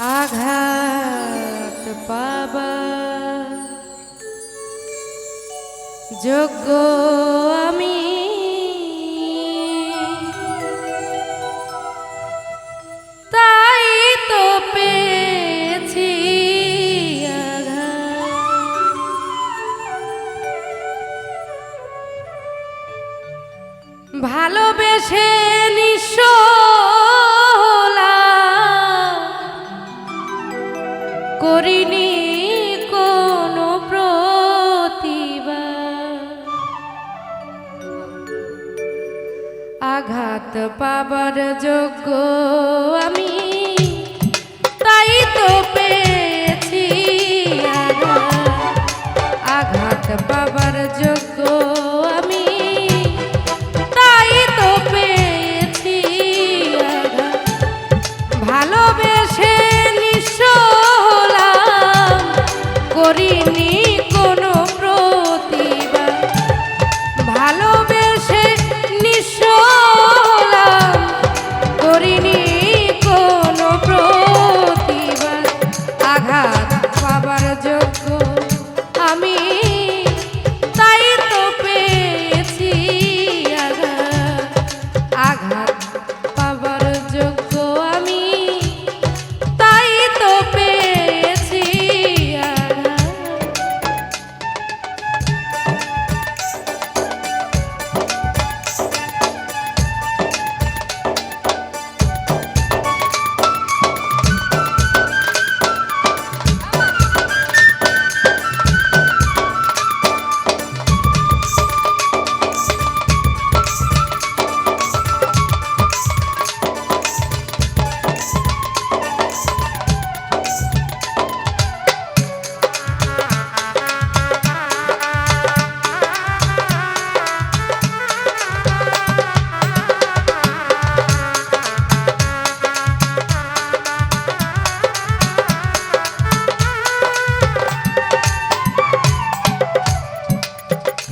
আঘাত পাবা। যোগ্য করিনি কোনো প্রতিবা আঘাত পাবার যোগ্য আমি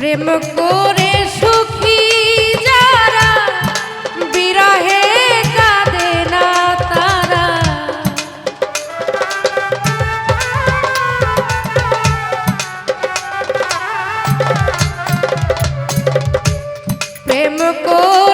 প্রেম করে সুখী যারা বিরহে কাঁদে না তারা। প্রেম করে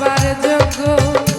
পাবার যোগ্য।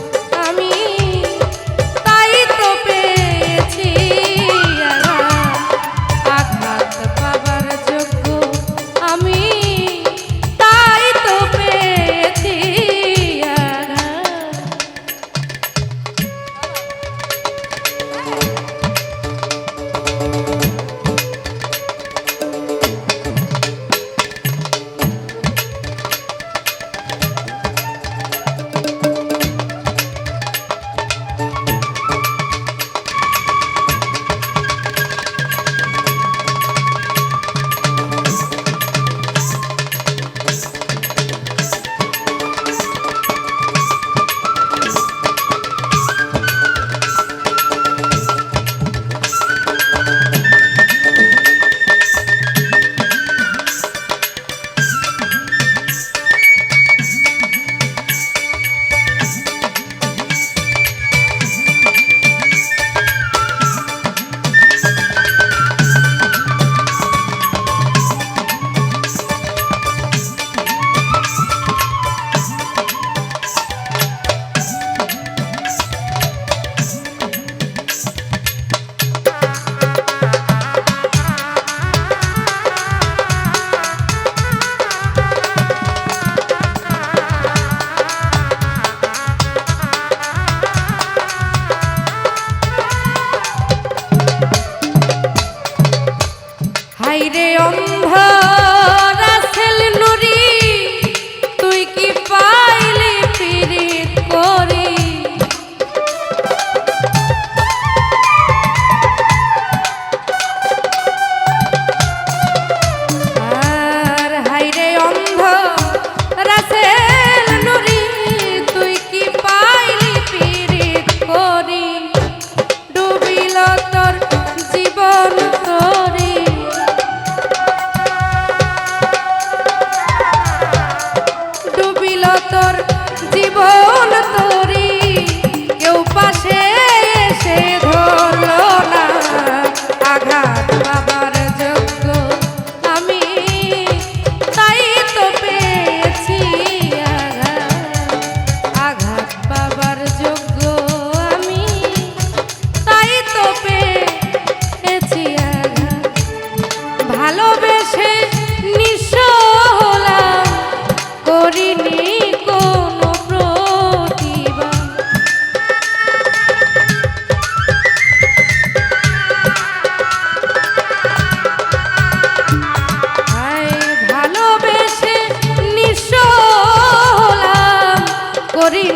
Morir.